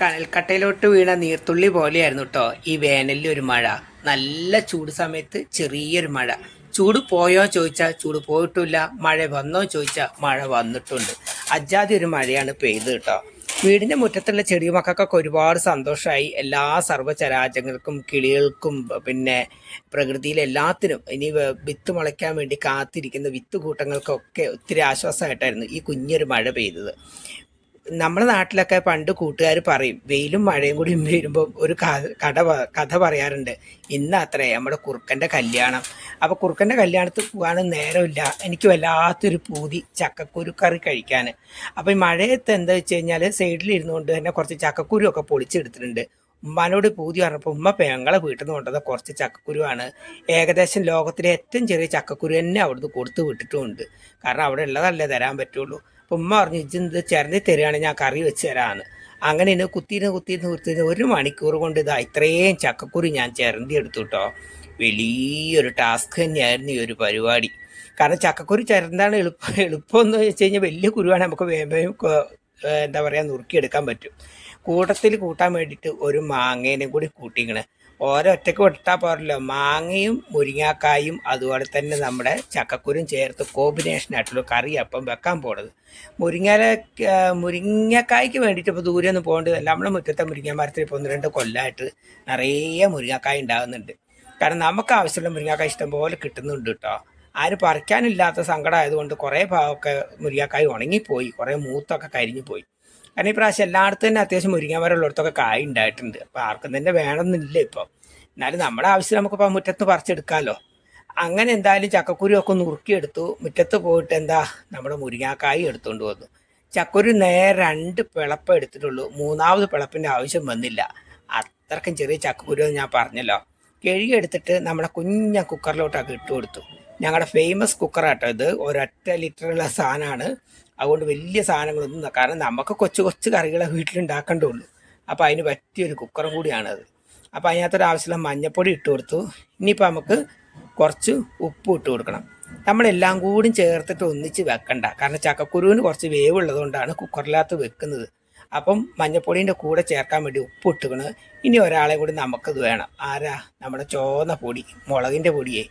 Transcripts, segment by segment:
കനൽക്കട്ടയിലോട്ട് വീണ നീർത്തുള്ളി പോലെയായിരുന്നു കേട്ടോ ഈ വേനലിൽ ഒരു മഴ. നല്ല ചൂട് സമയത്ത് ചെറിയൊരു മഴ. ചൂട് പോയോ ചോദിച്ചാൽ ചൂട് പോയിട്ടില്ല. മഴ വന്നോ ചോദിച്ചാൽ മഴ വന്നിട്ടുണ്ട്. അജാതി ഒരു മഴയാണ് പെയ്ത് കേട്ടോ വീടിന്റെ മുറ്റത്തുള്ള ചെടി മക്കൾക്കൊക്കെ ഒരുപാട് സന്തോഷമായി എല്ലാ സർവചരാചങ്ങൾക്കും കിളികൾക്കും പിന്നെ പ്രകൃതിയിലെ എല്ലാത്തിനും ഇനി വിത്ത് മുളയ്ക്കാൻ വേണ്ടി കാത്തിരിക്കുന്ന വിത്ത് കൂട്ടങ്ങൾക്കൊക്കെ ഒത്തിരി ആശ്വാസമായിട്ടായിരുന്നു ഈ കുഞ്ഞൊരു മഴ പെയ്തത്. നമ്മുടെ നാട്ടിലൊക്കെ പണ്ട് കൂട്ടുകാർ പറയും വെയിലും മഴയും കൂടി വരുമ്പോൾ ഒരു കഥ കഥ പറയാറുണ്ട്. ഇന്ന് അത്രേ നമ്മുടെ കുറുക്കന്റെ കല്യാണം. അപ്പോൾ കുറുക്കന്റെ കല്യാണത്തിൽ പോകാനും നേരമില്ല. എനിക്ക് വല്ലാത്തൊരു പൂതി ചക്കക്കുരു കറി കഴിക്കാൻ അപ്പോൾ ഈ മഴയത്ത് എന്താ വെച്ച് കഴിഞ്ഞാൽ സൈഡിൽ ഇരുന്നുകൊണ്ട് തന്നെ കുറച്ച് ചക്കക്കുരു ഒക്കെ പൊളിച്ചെടുത്തിട്ടുണ്ട്. ഉമ്മാനോട് പൂതി പറഞ്ഞപ്പോൾ ഉമ്മ പെങ്ങളെ വീട്ടിൽ നിന്ന് കൊണ്ടുവന്ന കുറച്ച് ചക്കക്കുരുവാണ്. ഏകദേശം ലോകത്തിലെ ഏറ്റവും ചെറിയ ചക്കക്കുരു തന്നെ അവിടുന്ന് കൊടുത്തു വിട്ടിട്ടുമുണ്ട് കാരണം അവിടെ ഉള്ളതല്ലേ തരാൻ പറ്റുള്ളൂ. അപ്പം ഉമ്മ പറഞ്ഞു ഇജ്ജിന്ത് ചിരണ്ടി തരികയാണെങ്കിൽ ഞാൻ കറി വെച്ച് തരാമെന്ന് അങ്ങനെ ഇന്ന് കുത്തിയിരുന്ന് കുത്തിയിരുന്ന് കുത്തിയിരുന്ന് ഒരു മണിക്കൂർ കൊണ്ട് ഇതാ ഇത്രയും ചക്കക്കുരു ഞാൻ ചിരണ്ടി എടുത്തു കേട്ടോ വലിയൊരു ടാസ്ക് തന്നെയായിരുന്നു ഈ ഒരു പരിപാടി. കാരണം ചക്കക്കുരു ചിരന്താണ് എളുപ്പം എളുപ്പം എന്ന് വെച്ച് കഴിഞ്ഞാൽ വലിയ കുരുവാണ് നമുക്ക് ഏഹ് എന്താ പറയുക നുറുക്കിയെടുക്കാൻ പറ്റും. കൂട്ടത്തിൽ കൂട്ടാൻ വേണ്ടിയിട്ട് ഒരു മാങ്ങേനെ കൂടി കൂട്ടിക്കണ് ഓരോ ഒറ്റയ്ക്ക് ഇട്ടാൽ പോരല്ലോ. മാങ്ങയും മുരിങ്ങാക്കായും അതുപോലെ തന്നെ നമ്മുടെ ചക്കക്കുരും ചേർത്ത് കോമ്പിനേഷൻ ആയിട്ടുള്ള കറി അപ്പം വെക്കാൻ പോണത്. മുരിങ്ങല മുരിങ്ങക്കായ്ക്ക് വേണ്ടിയിട്ട് ഇപ്പോൾ ദൂരെ ഒന്നും പോകേണ്ടതല്ല. നമ്മുടെ മുറ്റത്തെ മുരിങ്ങ മരത്തിൽ ഇപ്പോൾ രണ്ട് കൊല്ലമായിട്ട് നിറയെ മുരിങ്ങക്കായ ഉണ്ടാകുന്നുണ്ട് കാരണം നമുക്ക് ആവശ്യമുള്ള മുരിങ്ങക്കായ ഇഷ്ടം പോലെ കിട്ടുന്നുണ്ട് കേട്ടോ ആര് പറിക്കാനില്ലാത്ത സങ്കടമായതുകൊണ്ട് കുറേ ഭാഗമൊക്കെ മുരിങ്ങക്കായ ഉണങ്ങിപ്പോയി. കുറേ മൂത്തൊക്കെ കരിഞ്ഞു പോയി കാരണം ഈ പ്രാവശ്യം എല്ലായിടത്തും തന്നെ അത്യാവശ്യം മുരിങ്ങാമരമുള്ളിടത്തൊക്കെ കായ ഉണ്ടായിട്ടുണ്ട്. അപ്പോൾ ആർക്കും തന്നെ വേണമെന്നില്ല ഇപ്പോൾ എന്നാലും നമ്മുടെ ആവശ്യം നമുക്കിപ്പോൾ മുറ്റത്ത് പറിച്ചെടുക്കാമല്ലോ അങ്ങനെ എന്തായാലും ചക്കക്കുരു ഒക്കെ നുറുക്കിയെടുത്തു മുറ്റത്ത് പോയിട്ട് എന്താ നമ്മുടെ മുരിങ്ങാക്കായി എടുത്തുകൊണ്ട് വന്നു. ചക്കുരു നേരെ രണ്ട് പിളപ്പം എടുത്തിട്ടുള്ളൂ. മൂന്നാമത് പിളപ്പിന്റെ ആവശ്യം വന്നില്ല. അത്രക്കും ചെറിയ ചക്കക്കുരു എന്ന് ഞാൻ പറഞ്ഞല്ലോ. കഴുകി എടുത്തിട്ട് നമ്മുടെ കുഞ്ഞ കുക്കറിലോട്ടൊക്കെ ഇട്ട് കൊടുത്തു. ഞങ്ങളുടെ ഫേമസ് കുക്കറാട്ടോ ഇത്. ഒരൊറ്റ ലിറ്ററുള്ള സാധനമാണ് അതുകൊണ്ട് വലിയ സാധനങ്ങളൊന്നും കാരണം നമുക്ക് കൊച്ചു കൊച്ചു കറികളെ വീട്ടിലുണ്ടാക്കേണ്ടുള്ളൂ അപ്പോൾ അതിന് പറ്റിയൊരു കുക്കറും കൂടിയാണത്. അപ്പോൾ അതിനകത്തൊരു ആവശ്യമുള്ള മഞ്ഞപ്പൊടി ഇട്ട് കൊടുത്തു. ഇനിയിപ്പോൾ നമുക്ക് കുറച്ച് ഉപ്പ് ഇട്ട് കൊടുക്കണം. നമ്മളെല്ലാം കൂടി ചേർത്തിട്ട് ഒന്നിച്ച് വെക്കണ്ട. കാരണം ചക്കക്കുരുവിന് കുറച്ച് വേവ് ഉള്ളതുകൊണ്ടാണ് കുക്കറിനകത്ത് വെക്കുന്നത്. അപ്പം മഞ്ഞപ്പൊടീന്റെ കൂടെ ചേർക്കാൻ വേണ്ടി ഉപ്പ് ഇട്ടുകണ് ഇനി ഒരാളെ കൂടി നമുക്കത് വേണം. ആരാ? നമ്മുടെ ചോന്ന പൊടി മുളകിന്റെ പൊടിയേ.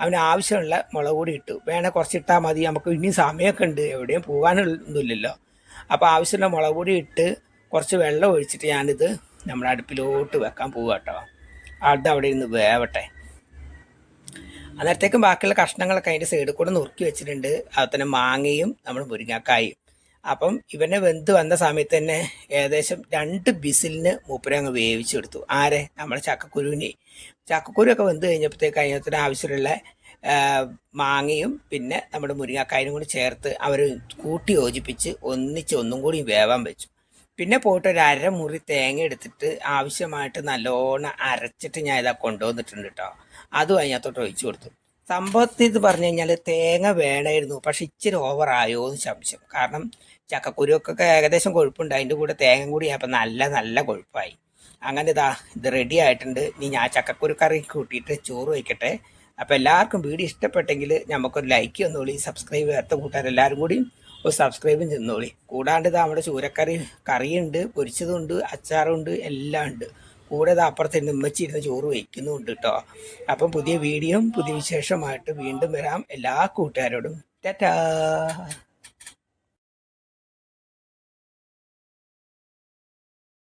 അവന് ആവശ്യമുള്ള മുളക് കൂടി ഇട്ടു. വേണേൽ കുറച്ച് ഇട്ടാൽ മതി. നമുക്ക് ഇനി സമയമൊക്കെ ഉണ്ട്. എവിടെയും പോകാനൊന്നുമില്ലല്ലോ. അപ്പോൾ ആവശ്യമുള്ള മുളക് കൂടി ഇട്ട് കുറച്ച് വെള്ളം ഒഴിച്ചിട്ട് ഞാനിത് നമ്മുടെ അടുപ്പിലോട്ട് വെക്കാൻ പോവുക കേട്ടോ. അത് അവിടെ ഇരുന്ന് വേവട്ടെ. അന്നേരത്തേക്കും ബാക്കിയുള്ള കഷ്ണങ്ങളൊക്കെ അതിന്റെ സൈഡിൽ കൂടെ നുറുക്കി വെച്ചിട്ടുണ്ട്. അതുപോലെ തന്നെ മാങ്ങയും നമ്മൾ മുരിങ്ങാക്കായും. അപ്പം ഇവനെ വെന്ത് വന്ന സമയത്ത് തന്നെ ഏകദേശം രണ്ട് ബിസിലിന് മൂപ്പരെ അങ്ങ് വേവിച്ചെടുത്തു ആരെ? നമ്മുടെ ചക്കക്കുരുവിനെ. ചക്കക്കുരുവൊക്കെ വെന്ത് കഴിഞ്ഞപ്പോഴത്തേക്ക് അതിനകത്തിന് ആവശ്യമുള്ള മാങ്ങയും പിന്നെ നമ്മുടെ മുരിങ്ങാക്കായും കൂടി ചേർത്ത് അവർ കൂട്ടി യോജിപ്പിച്ച് ഒന്നിച്ച് ഒന്നും കൂടി വേവാൻ വെച്ചു. പിന്നെ പോയിട്ട് ഒരു അര മുറി തേങ്ങ എടുത്തിട്ട് ആവശ്യമായിട്ട് നല്ലോണം അരച്ചിട്ട് ഞാൻ ഇതാ കൊണ്ടുവന്നിട്ടുണ്ട് കേട്ടോ അതും അതിനകത്തോട്ട് ഒഴിച്ചു കൊടുത്തു. സംഭവത്തിൽ ഇത് പറഞ്ഞു കഴിഞ്ഞാൽ തേങ്ങ വേണമായിരുന്നു പക്ഷെ ഇച്ചിരി ഓവറായോ എന്ന് സംശയം. കാരണം ചക്കക്കുരുക്കൊക്കെ ഏകദേശം കൊഴുപ്പുണ്ട്. അതിന്റെ കൂടെ തേങ്ങ കൂടി അപ്പം നല്ല നല്ല കൊഴുപ്പായി. അങ്ങനെ ഇതാ ഇത് റെഡി ആയിട്ടുണ്ട്. ഇനി ഞാൻ ചക്കക്കുരു കറി കൂട്ടിയിട്ട് ചോറ് വയ്ക്കട്ടെ. അപ്പം എല്ലാവർക്കും വീഡിയോ ഇഷ്ടപ്പെട്ടെങ്കിൽ നമുക്കൊരു ലൈക്ക് തന്നോളി സബ്സ്ക്രൈബ് ചെയ്യാത്ത കൂട്ടുകാരെല്ലാവരും കൂടി ഒരു സബ്സ്ക്രൈബും ചെന്നോളി കൂടാണ്ട് ഇതാ നമ്മുടെ ചൂരക്കറി കറിയുണ്ട് പൊരിച്ചതുണ്ട് അച്ചാറുണ്ട് എല്ലാം ഉണ്ട് കൂടെ അത് അപ്പുറത്ത് ഉമ്മച്ചിരുന്ന് ചോറ് വയ്ക്കുന്നുണ്ട് കേട്ടോ അപ്പം പുതിയ വീഡിയോയും പുതിയ വിശേഷമായിട്ട് വീണ്ടും വരാം. എല്ലാ കൂട്ടുകാരോടും. ടാറ്റാ.